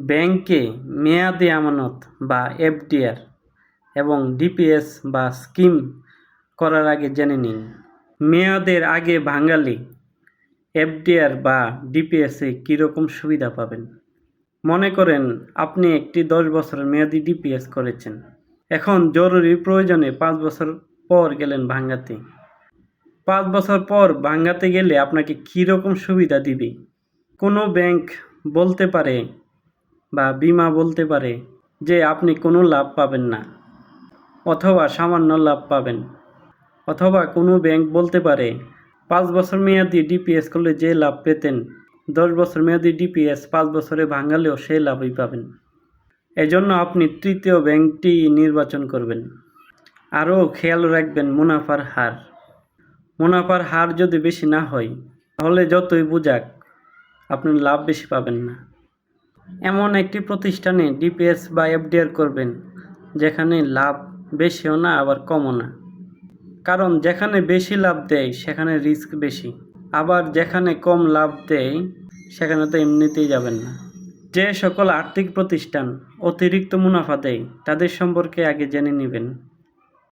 ব্যাংকে মেয়াদি আমানত বা এফডিআর এবং ডিপিএস বা স্কিম করার আগে জেনে নিন। মেয়াদের আগে ভাঙালে এফডিআর বা ডিপিএসে কীরকম সুবিধা পাবেন? মনে করেন আপনি একটি দশ বছরের মেয়াদি ডিপিএস করেছেন। এখন জরুরি প্রয়োজনে পাঁচ বছর পর গেলেন ভাঙ্গাতে। পাঁচ বছর পর ভাঙ্গাতে গেলে আপনাকে কীরকম সুবিধা দিবে? কোনো ব্যাংক বলতে পারে বা বিমা বলতে পারে যে আপনি কোনো লাভ পাবেন না, অথবা সামান্য লাভ পাবেন। অথবা কোনো ব্যাংক বলতে পারে, পাঁচ বছর মেয়াদি ডিপিএস করলে যে লাভ পেতেন, দশ বছর মেয়াদি ডিপিএস পাঁচ বছরে ভাঙালেও সেই লাভই পাবেন। এজন্য আপনি তৃতীয় ব্যাংকটি নির্বাচন করবেন। আরও খেয়াল রাখবেন মুনাফার হার। মুনাফার হার যদি বেশি না হয়, তাহলে যতই বুঝাক, আপনি লাভ বেশি পাবেন না। এমন একটি প্রতিষ্ঠানে ডিপিএস বা এফডিআর করবেন, যেখানে লাভ বেশিও না, আবার কমও না। কারণ যেখানে বেশি লাভ দেয়, সেখানে রিস্ক বেশি। আবার যেখানে কম লাভ দেয়, সেখানে তো এমনিতেই যাবেন না। যে সকল আর্থিক প্রতিষ্ঠান অতিরিক্ত মুনাফা দেয়, তাদের সম্পর্কে আগে জেনে নেবেন।